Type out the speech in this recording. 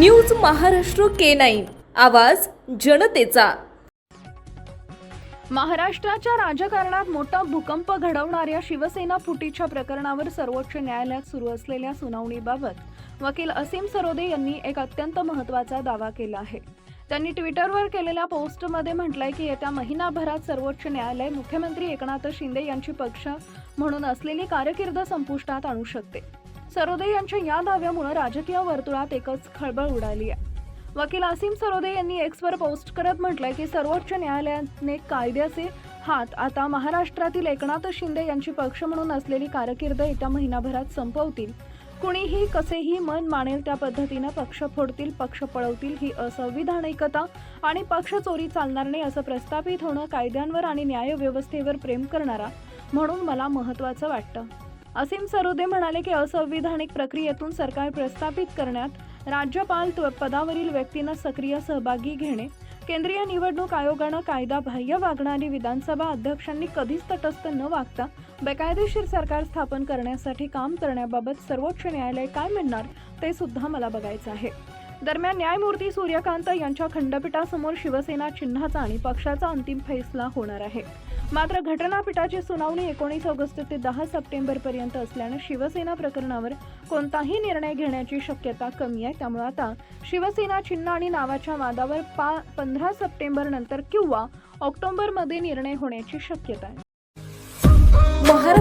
News Maharashtra K nine. आवाज जनतेचा. महाराष्ट्राच्या राजकारणात मोठा भूकंप घडवणाऱ्या शिवसेना फुटीच्या प्रकरणावर सर्वोच्च न्यायालयात सुरू असलेल्या सुनावणीबाबत वकील असीम सरोदे यांनी एक अत्यंत महत्त्वाचा दावा केला आहे. त्यांनी ट्विटरवर केलेल्या पोस्टमध्ये म्हटलंय की येत्या महिनाभरात सर्वोच्च न्यायालय मुख्यमंत्री एकनाथ शिंदे यांची पक्ष म्हणून असलेली कारकीर्द संपुष्टात आणू शकते. सरोदे यांच्या या दाव्यामुळे राजकीय वर्तुळात एकच खळबळ उडाली आहे. वकील असीम सरोदे यांनी एक्सवर पोस्ट करत म्हटलंय की सर्वोच्च न्यायालयाने कायद्याचे हात आता महाराष्ट्रातील एकनाथ शिंदे यांची पक्ष म्हणून असलेली कारकीर्द येत्या महिनाभरात संपवतील. कुणीही कसेही मन मानेल त्या पद्धतीनं पक्ष फोडतील पक्ष पळवतील ही असंविधानिकता आणि पक्ष चोरी चालणार नाही असं प्रस्थापित होणं कायद्यांवर आणि न्यायव्यवस्थेवर प्रेम करणारा म्हणून मला महत्त्वाचं वाटतं. असीम सरोदे म्हणाले की असंविधानिक प्रक्रियेतून सरकार प्रस्थापित करण्यात राज्यपाल पदावरील व्यक्तींना सक्रिय सहभागी घेणे केंद्रीय निवडणूक आयोगानं कायदा बाह्य वागणारी विधानसभा अध्यक्षांनी कधीच तटस्थ न वागता बेकायदेशीर सरकार स्थापन करण्यासाठी काम करण्याबाबत सर्वोच्च न्यायालय काय म्हणणार ते सुद्धा मला बघायचं आहे. दरम्यान न्यायमूर्ती सूर्यकांत यांच्या खंडपीठासमोर शिवसेना चिन्हाचा आणि पक्षाचा अंतिम फैसला होणार आहे. मात्र घटनापीठाची सुनावणी एकोणीस ऑगस्ट ते दहा सप्टेंबर पर्यंत असल्यानं शिवसेना प्रकरणावर कोणताही निर्णय घेण्याची शक्यता कमी आहे. त्यामुळे आता शिवसेना चिन्ह आणि नावाच्या वादावर पा पंधरा सप्टेंबर नंतर किंवा ऑक्टोबरमध्ये निर्णय होण्याची शक्यता आहे.